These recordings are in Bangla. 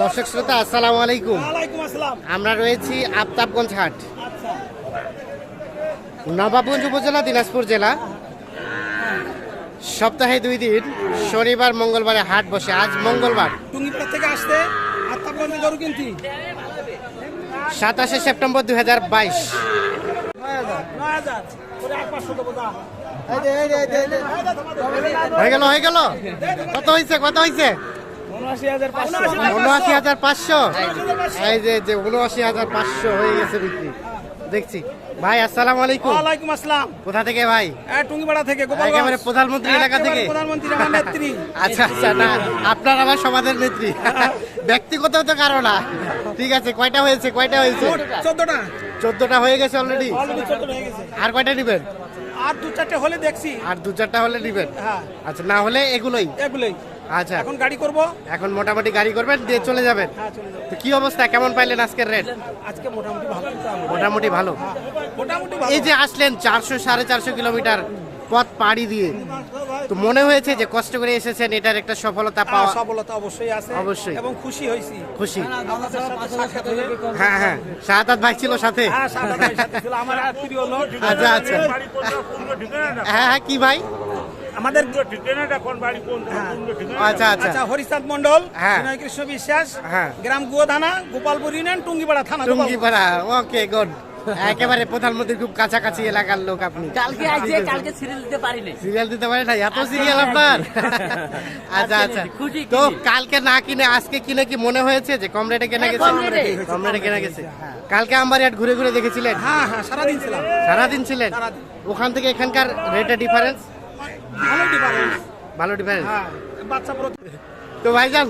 দর্শক শ্রোতা আসসালামু আলাইকুম। ওয়ালাইকুম আসসালাম। আমরা রয়েছি আফতাবগঞ্জ হাট। আচ্ছা। নবাবগঞ্জ উপজেলা দিনাজপুর জেলা। সপ্তাহে দুই দিন শনিবার মঙ্গলবারে হাট বসে। আজ মঙ্গলবার। টুঙ্গিপাড়া থেকে আসতে আত্মাবগঞ্জে গরু কিনতি। সাতাশে সেপ্টেম্বর দুই হাজার বাইশ। হয়ে গেল হয়ে গেল। কত হয়েছে কত হয়েছে উনআশি হাজার পাঁচশো। এই যে যে উনআশি হাজার পাঁচশো হয়ে গেছে বিক্রি। দেখছি। ভাই আসসালামু আলাইকুম। ওয়ালাইকুম আসসালাম। কোথা থেকে ভাই? টুঙ্গিপাড়া থেকে গোপালগঞ্জ। একেবারে প্রধানমন্ত্রী এলাকা থেকে। প্রধানমন্ত্রী আমার নেত্রী। আচ্ছা আচ্ছা না আপনার আমার সমাজের নেত্রী। ব্যক্তিগত তো কারও না। ঠিক আছে কয়টা হয়েছে কয়টা হয়েছে? চোদ্দটা। চোদ্দটা হয়ে গেছে অলরেডি আর কয়টা নিবেন? আর দু চারটে হলে দেখছি। আর দু চারটা হলে নিবেন? হ্যাঁ। আচ্ছা না হলে এগুলোই? এগুলোই। আচ্ছা। এখন গাড়ি করব? এখন মোটামুটি গাড়ি করবেন দিয়ে চলে যাবেন। হ্যাঁ চলে যাব। তো কি অবস্থা? কেমন পাইলেন আজকের রেট আজকে মোটামুটি ভালো। হ্যাঁ, মোটামুটি ভালো। মোটামুটি এই যে আসলেন চারশো সাড়ে চারশো কিলোমিটার পথ পাড়ি দিয়ে তো মনে হয়েছে যে কষ্ট করে এসেছেন এটার একটা সফলতা হ্যাঁ, পাওয়া সফলতা অবশ্যই আছে। অবশ্যই। এবং খুশি হয়েছি। খুশি। হয়ে হ্যাঁ। হ্যাঁ শাহাদাত ভাই ছিল সাথে। হ্যাঁ আচ্ছা আচ্ছা। হ্যাঁ হ্যাঁ কি ভাই? আমাদের আচ্ছা আচ্ছা। আচ্ছা হরিচাঁদ মন্ডল হ্যাঁ। বিনয় কৃষ্ণ বিশ্বাস হ্যাঁ। গ্রাম গুয়াধানা গোপালপুর ইউনিয়ন টুঙ্গিপাড়া থানা টুঙ্গিপাড়া ওকে গুড। একেবারে প্রধানমন্ত্রীর খুব কাছাকাছি এলাকার লোক আপনি। কালকে আইছে কালকে সিরিয়াল দিতে পারিনি। সিরিয়াল দিতে পারে না এত সিরিয়াল আপনার? আচ্ছা আচ্ছা তো কালকে না কিনে আজকে কিনে কি মনে হয়েছে যে কম রেটে কেনা হ্যাঁ, গেছে? কম রেটে। কেনা গেছে। কালকে আমার হাট ঘুরে ঘুরে দেখেছিলেন? হ্যাঁ হ্যাঁ সারাদিন ছিলাম। সারাদিন ছিলেন? ওখান থেকে এখানকার রেটে ডিফারেন্স ভালো ডিফারেন্স। ভালো ডিফারেন্স? হ্যাঁ বাচ্চা তো। ভাইজান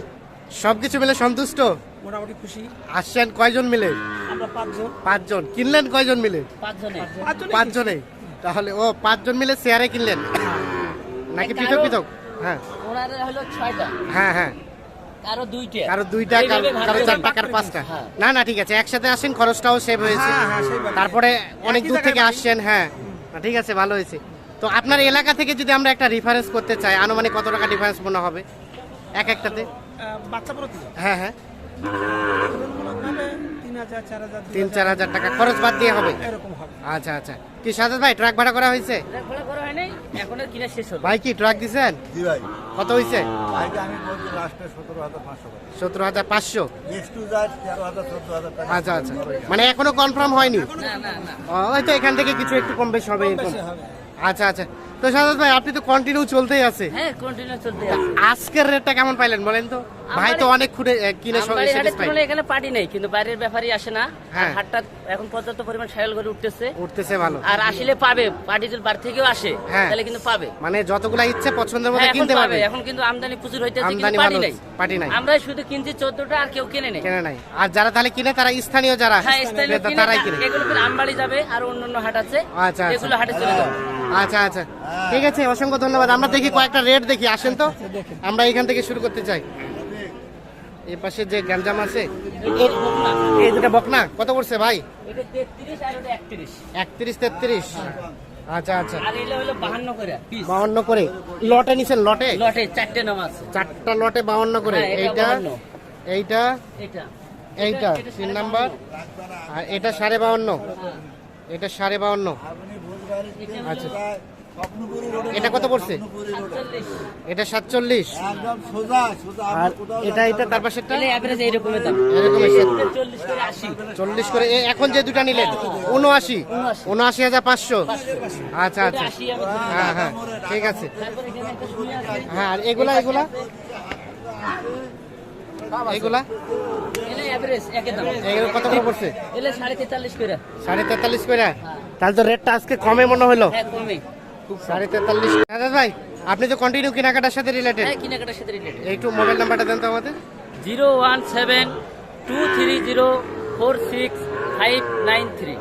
সবকিছু মিলে সন্তুষ্ট? মোটামুটি খুশি। আসছেন কয়জন মিলে? আমরা পাঁচজন। পাঁচজন। কিনলেন কয়জন মিলে? পাঁচজনে। পাঁচজনে তাহলে ও পাঁচজন মিলে শেয়ারে কিনলেন? নাকি পৃথক পৃথক? হ্যাঁ। ওনার হলো ছয়টা। হ্যাঁ হ্যাঁ। কারও দুইটা। কারও দুইটা কারও ভাগ কারও পাঁচটা। হ্যাঁ। না না ঠিক আছে। একসাথে আসেন খরচটাও সেভ হয়েছে। হ্যাঁ, হ্যাঁ। তারপরে অনেক দূর থেকে। আসছেন হ্যাঁ। না, ঠিক আছে ভালো হয়েছে। তো আপনার এলাকা থেকে যদি আমরা একটা রিফারেন্স করতে চাই আনুমানিক কত টাকা ডিফারেন্স মনে হবে? এক একটাতে? বাচ্চা প্রতি? হ্যাঁ হ্যাঁ। তিন চার হাজার টাকা। খরচ বাদ দিয়ে হবে? আচ্ছা আচ্ছা। কি সাজাদ ভাই ট্রাক ভাড়া করা হয়েছে? হয় ভাই কি ট্রাক দিছেন? কত হয়েছে? সতেরো হাজার পাঁচশো আচ্ছা আচ্ছা। মানে এখনও কনফার্ম হয়নি? না না না। ও, হয়তো এখান থেকে কিছু একটু কম বেশি হবে। এরকম বেশি হবে। আচ্ছা আচ্ছা। তো সাজাদ ভাই আপনি তো কন্টিনিউ চলতেই আছে। হ্যাঁ কন্টিনিউ চলতে আছে। আজকের রেটটা কেমন পাইলেন বলেন তো? ভাই তো অনেক খুঁড়ে কিনে স্যাটিসফাই এখানে পার্টি নেই কিন্তু বাইরের ব্যাপারই আসে না। হ্যাঁ। হাটটা এখন পর্যাপ্ত পরিমাণ সায়ল করে উঠতেছে। উঠতেছে ভালো। আর আসলে পাবে পার্টি যদি বাড়ি থেকেও আসে হ্যাঁ। তাহলে কিন্তু পাবে। মানে যতগুলা ইচ্ছে পছন্দের মতো হ্যাঁ কিনতে পারবে। এখন কিন্তু আমদানি প্রচুর হইতেছে কিন্তু পার্টি নাই। পার্টি নাই। আমরা শুধু কিনছি চোদ্দটা আর কেউ কিনে নেই। কেনে নাই। আর যারা তাহলে কিনে তারা স্থানীয় যারা হ্যাঁ স্থানীয় কিনে তারাই কিনে। এগুলো আমবাড়ি যাবে আর অন্যান্য হাট আছে। আচ্ছা, আচ্ছা। এগুলো হাটে চলে যাবে। আচ্ছা আচ্ছা। ঠিক আছে অসংখ্য ধন্যবাদ। আমরা দেখি কয়েকটা রেট দেখি আসেন তো। আমরা এখান থেকে শুরু করতে চাই। এই পাশে যে গ্যাঞ্জাম আছে এই দুটা বকনা কত করছে ভাই? একত্রিশ। তেত্রিশ। আচ্ছা আচ্ছা। বাহান্ন করে লটে নিছেন লটে? লটে চারটে নাম আছে। চারটা লটে বাউন্ন করে। হ্যাঁ, এইটা এইটা এইটা তিন নাম্বার। আর এটা সাড়ে বাউন্ন এটা সাড়ে বাউন্ন আচ্ছা। স্বপ্নপুরি রোডে এটা কত পড়ছে? এটা সাতচল্লিশ। একদম সোজা সোজা আর এটা এটা তার সত্তর। চল্লিশ করে এখন যে দুটা নিলেন উনআশি উনআশি হাজার পাঁচশো। আচ্ছা আচ্ছা। হ্যাঁ হ্যাঁ। ঠিক আছে। হ্যাঁ আর এগুলা এগুলা? এগুলা? কত করে পড়ছে? সাড়ে তেতাল্লিশ করে। সাড়ে তেতাল্লিশ করে? তাহলে তো রেটটা আজকে কমে মনে হলো। হ্যাঁ কমে। সাড়ে তেতাল্লিশ। দাদা ভাই আপনি তো কন্টিনিউ কেনাকাটার সাথে রিলেটেড হ্যাঁ কেনাকাটার সাথে রিলেটেড একটু মোবাইল নাম্বারটা দেন তো আমাদের। Zero one seven two three zero four six five nine three.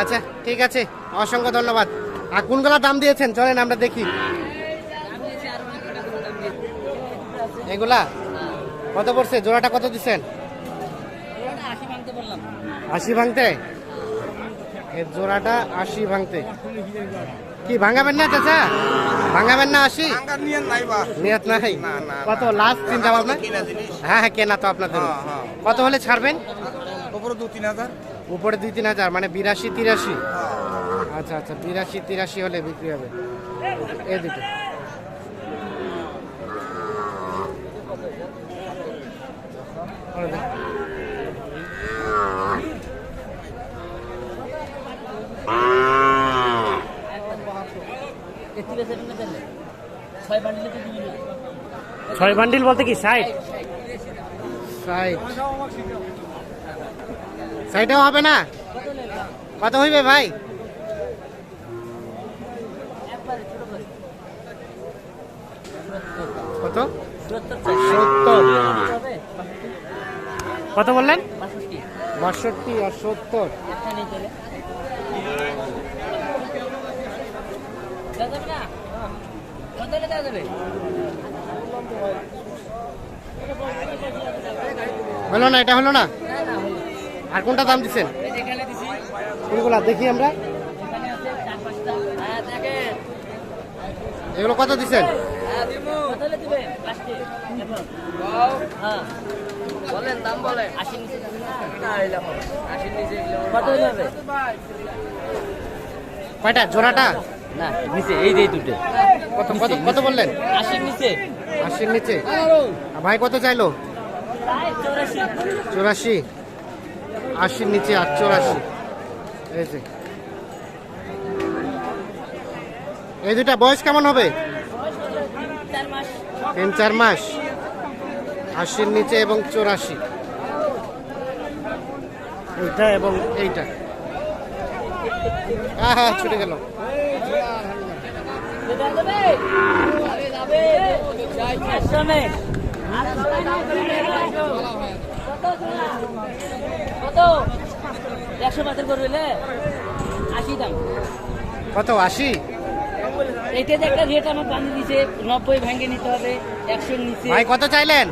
আচ্ছা ঠিক আছে। অসংখ্য ধন্যবাদ। আর কোনগুলা দাম দিয়েছেন? চলেন আমরা দেখি। এগুলা? কত পড়ছে? জোড়াটা কত দিচ্ছেন? আশি ভাঙতে জোড়াটা আশি ভাঙতে। কি ভাঙাবেন না চাচা? ভাঙাবেন না আসি? নিয়ত নাই কত লাস্ট চিন্তা ভাবনা হ্যাঁ হ্যাঁ কেনা তো আপনার জন্য হ্যাঁ। কত হলে ছাড়বেন? উপরে দু তিন হাজার। উপরে দুই তিন হাজার মানে বিরাশি তিরাশি? আচ্ছা আচ্ছা বিরাশি তিরাশি হলে বিক্রি হবে। এই দুটো। ছয় বান্ডিলে বলতে কি সাইড সাইড সাইডেও হবে না? কত হইবে ভাই? কত? সত্তর কত বললেন? বাষট্টি। আর সত্তর একটা নেই চলে দেওয়া যাবে না কত হলে না এটা হলো না? না না হলো আর কোনটা দাম দিচ্ছেন এই যে এখানে দিছি। কোনগুলা দেখি আমরা। এখানে আছে চার পাঁচটা হ্যাঁ দেখেন এগুলো কত দিচ্ছেন হ্যাঁ হ্যাঁ। বলেন দাম বলেন। আশি নিচে আশি নিচে কত হবে? কয়টা? জোড়াটা? না নিচে এই যে দুটো। কত কত কত বললেন? আশির নিচে। আশির নিচে। ভাই কত চাইলো? চৌরাশি। আশির নিচে আর চৌরাশি। এই যে। এই দুটা বয়স কেমন হবে? তিন চার মাস। আশির নিচে এবং চৌরাশি। এইটা এবং এইটা। হ্যাঁ হ্যাঁ ছুটে গেল। একশো পাতের করবে আশি দাম কত আশি? এইটা যে একটা রেট আমার পানি দিছে নব্বই ভেঙে নিতে হবে একশোর নিচে। ভাই কত চাইলেন?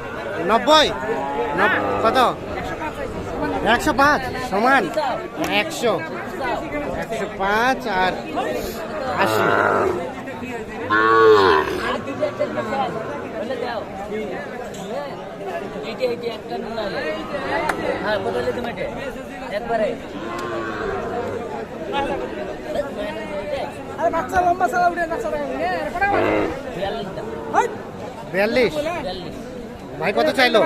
নব্বই? নব- কত? একশো পাঁচ? সমান? একশো। একশো পাঁচ আর আশি। বিয়াল্লিশ। ভাই কত চাইলো?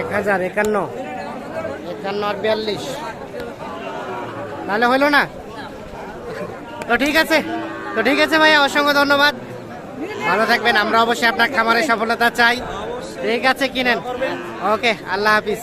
এক হাজার একান্ন। একান্ন আর বিয়াল্লিশ। তাহলে হইল না? তো ঠিক আছে, তো ঠিক আছে ভাইয়া, অসংখ্য ধন্যবাদ। ভালো থাকবেন, আমরা অবশ্যই আপনার খামারে সফলতা চাই। ঠিক আছে, কিনেন। ওকে, আল্লাহ হাফিজ।